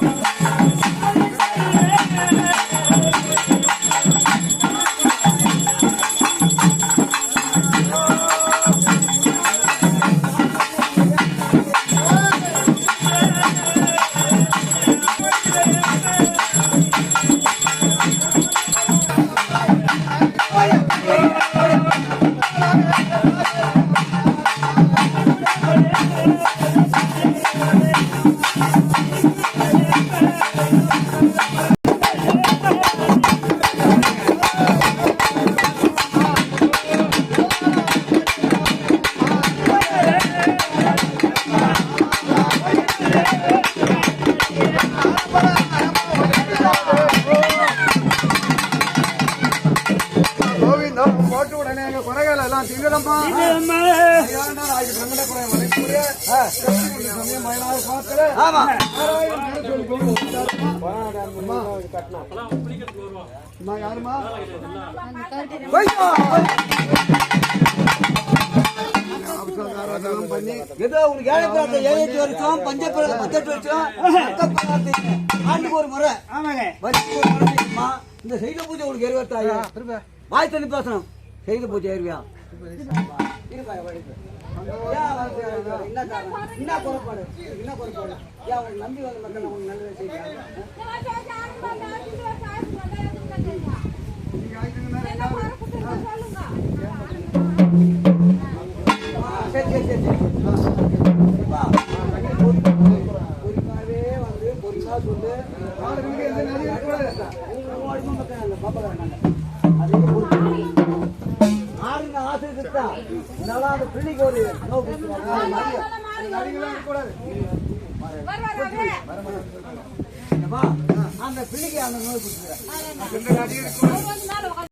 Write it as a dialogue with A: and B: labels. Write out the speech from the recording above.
A: கோவிந்தம் போட்டு உடனே எங்க குறைகள் எல்லாம்
B: ஆமா. ஏதோ உனக்கு ஏழை பிரார்த்த ஏழு வருஷம் பஞ்ச பத்தெட்டு வருஷம் ஆண்டுக்கு ஒரு முறை.
C: ஆமாங்க.
B: வருஷத்துக்கு ஒரு முறை செய்யணுமா? இந்த செய்த பூஜை உனக்கு இருபத்தாயிரம். வாய் தண்ணி பேசணும். செய்த பூஜை ஏறுவியா என்ன காரணம்? என்ன குறைபாடு? என்ன குறைபாடு? நம்பி வந்த மக்கள் உனக்கு நல்லதை செய்யறாங்க? சரி சரி சரி சரி வா. பொறுப்பாவே வந்து பொறுப்பா சொல்லு
A: ஆளுங்களுக்கு
B: அந்த பிள்ளைக்கு ஒரு அந்த பிள்ளைக்கு அந்த நோய்
A: இருக்கக்கூடாது.